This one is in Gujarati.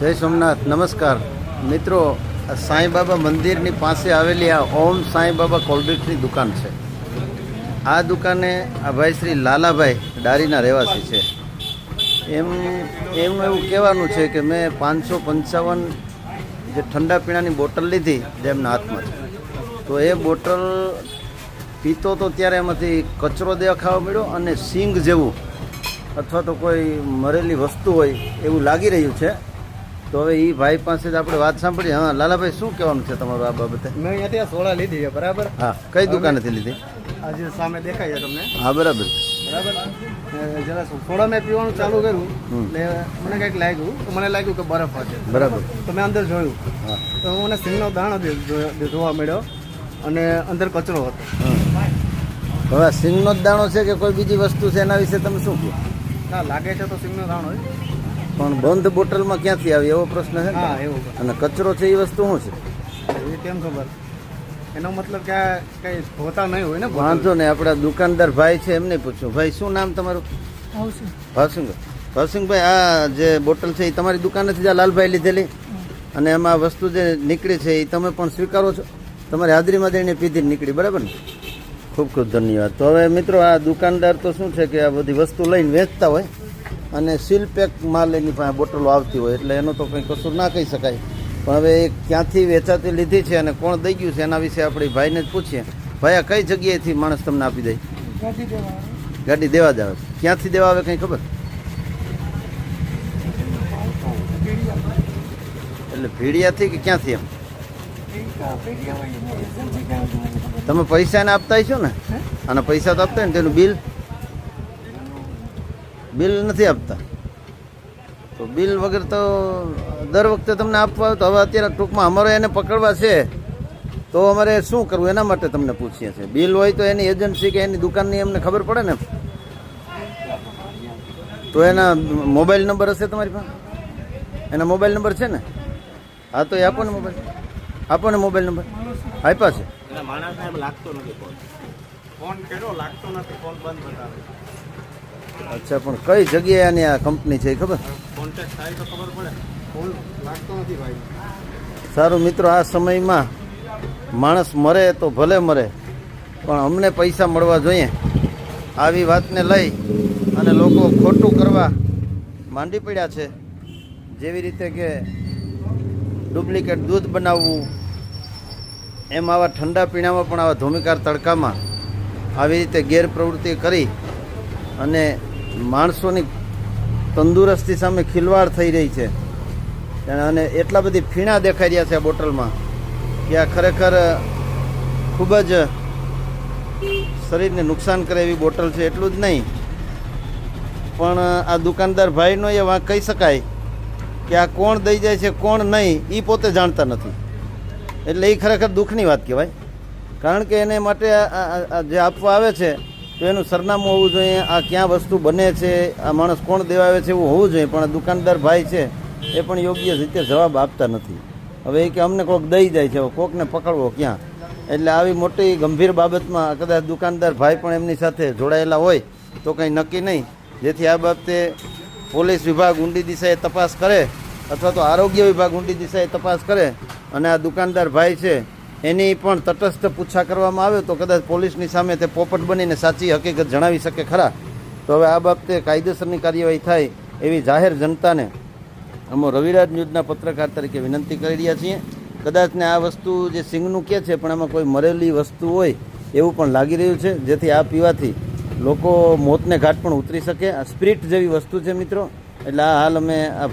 જય સોમનાથ, નમસ્કાર. મિત્રો, આ સાંઈબાબા મંદિરની પાસે આવેલી આ ઓમ સાંઈબાબા કોલ્ડ્રિંક્સની દુકાન છે. આ દુકાને આ ભાઈ શ્રી લાલાભાઈ ડારીના રહેવાસી છે. એમ એમનું એવું કહેવાનું છે કે મેં પાંચસો પંચાવન જે ઠંડા પીણાની બોટલ લીધી, જે એમના હાથમાં તો એ બોટલ પીતો તો ત્યારે એમાંથી કચરો દેખાવા મળ્યો અને સિંગ જેવું, અથવા તો કોઈ મરેલી વસ્તુ હોય એવું લાગી રહ્યું છે. તો હવે એ ભાઈ પાસે જ આપણે વાત સાંભળીએ. હા લાલાભાઈ શું કહેવાનું છે તમારું આ બાબતે? મેં અહીંયાથી સોળા લીધી છે બરાબર? હા કઈ દુકાનેથી લીધી? આજે સામે દેખાય છે તમને. હા બરાબર બરાબર? જરા સોડા મેં પીવાનું ચાલુ કર્યું. એટલે મને કંઈક લાગ્યું. તો મને લાગ્યું કે બરફ હશે. બરાબર. તો મેં અંદર જોયું. હા. તો મને સિંગનો દાણો જોવા મળ્યો. અને અંદર કચરો હતો. હવે સિંહનો જ દાણો છે કે કોઈ બીજી વસ્તુ છે એના વિશે તમે શું કહો? ના લાગે છે તો સિંગનો દાણો હોય પણ બંધ બોટલમાં ક્યાંથી આવી એવો પ્રશ્ન છે ને? હા એવું અને કચરો છે એ વસ્તુ શું છે? એ કેમ ખબર. એનો મતલબ કે આ કંઈ ધોતા નહીં હોય ને વાંધો ને આપણા દુકાનદાર ભાઈ છે એમને પૂછ્યું ભાઈ શું નામ તમારું? ભાવસિંગ ભાવસિંગભાઈ આ જે બોટલ છે એ તમારી દુકાનેથી જ આ લાલભાઈ લીધેલી? અને એમાં વસ્તુ જે નીકળી છે એ તમે પણ સ્વીકારો છો? તમારી હાજરીમાં જઈને પીધી નીકળી બરાબર ને? ખૂબ ખૂબ ધન્યવાદ. તો હવે મિત્રો આ દુકાનદાર તો શું છે કે આ બધી વસ્તુ લઈને વેચતા હોય અને સીલ પેક માલ એની પાસે બોટલો આવતી હોય એટલે એનો તો કંઈ કશું ના કહી શકાય. પણ હવે એ ક્યાંથી વેચાતી લીધી છે અને કોણ દઈ ગયું છે એના વિશે આપણે ભાઈને જ પૂછીએ. ભાઈ આ કઈ જગ્યાએથી માણસ તમને આપી દે? ગાડી દેવા જ આવે. ક્યાંથી દેવા આવે કંઈ ખબર? એટલે ભીડિયાથી કે ક્યાંથી એમ? તમે પૈસા એને આપતા છો ને? અને પૈસા તો આપતા હોય ને તેનું બિલ? બિલ નથી આપતા. તો બિલ વગર તો દર વખતે તમને આપવા આવે તો હવે અત્યારે ટૂંકમાં અમારે એને પકડવા છે. તો અમારે શું કરવું એના માટે તમને પૂછીએ છીએ. બિલ હોય તો એની એજન્સી કે એની દુકાનની એમને ખબર પડે ને? તો એના મોબાઈલ નંબર હશે તમારી પાસે? એના મોબાઈલ નંબર છે ને? હા તો એ આપો ને મોબાઈલ. આપો ને મોબાઈલ નંબર. આપ્યા છે. માણસને લાગતો નથી ફોન ફોન કર્યો લાગતો નથી ફોન બંધ બતાવે અચ્છા પણ કઈ જગ્યાએ આની આ કંપની છે એ ખબર? કોન્ટેક્ટ થાય તો ખબર પડે. ફોન લાગતો નથી ભાઈ. સારું મિત્રો આ સમયમાં માણસ મરે તો ભલે મરે પણ અમને પૈસા મળવા જોઈએ. આવી વાતને લઈ અને લોકો ખોટું કરવા માંડી પડ્યા છે. જેવી રીતે કે ડુપ્લિકેટ દૂધ બનાવવું એમ આવા ઠંડા પીણામાં પણ આવા ધોમિકાર તડકામાં આવી રીતે ગેરપ્રવૃત્તિ કરી અને માણસોની તંદુરસ્તી સામે ખિલવાડ થઈ રહી છે. અને એટલા બધી ફીણા દેખાઈ રહ્યા છે આ બોટલમાં કે આ ખરેખર ખૂબ જ શરીરને નુકસાન કરે એવી બોટલ છે. એટલું જ નહીં. પણ આ દુકાનદાર ભાઈનો એ વાંક કહી શકાય કે આ કોણ દઈ જાય છે, કોણ નહીં એ પોતે જાણતા નથી. એટલે એ ખરેખર દુઃખની વાત કહેવાય. કારણ કે એને માટે જે આપવા આવે છે તો એનું સરનામું હોવું જોઈએ, આ ક્યાં વસ્તુ બને છે, આ માણસ કોણ દેવા આવે છે એવું હોવું જોઈએ, પણ દુકાનદાર ભાઈ છે, એ પણ યોગ્ય રીતે જવાબ આપતા નથી. હવે એ કે અમને કોક દઈ જાય છે કોકને પકડવો ક્યાં? એટલે આવી મોટી ગંભીર બાબતમાં કદાચ દુકાનદાર ભાઈ પણ એમની સાથે જોડાયેલા હોય, તો કંઈ નક્કી નહીં. જેથી આ બાબતે પોલીસ વિભાગ ઊંડી દિશાએ તપાસ કરે, અથવા તો આરોગ્ય વિભાગ ઊંડી દિશાએ તપાસ કરે, અને આ દુકાનદાર ભાઈ છે એની પણ તટસ્થ પૂછા કરવામાં આવે તો કદાચ પોલીસની સામે તે પોપટ બનીને સાચી હકીકત જણાવી શકે ખરા. તો હવે આ બાબતે કાયદેસરની કાર્યવાહી થાય એવી જાહેર જનતાને અમો રવિરાજ ન્યૂઝના પત્રકાર તરીકે વિનંતી કરી રહ્યા છીએ. કદાચ ને આ વસ્તુ જે સિંગનું કે છે, પણ એમાં કોઈ મરેલી વસ્તુ હોય એવું પણ લાગી રહ્યું છે, જેથી આ પીવાથી લોકો મોતને ઘાટ પણ ઉતરી શકે. આ સ્પિરિટ જેવી વસ્તુ છે મિત્રો. એટલે આ હાલ અમે આ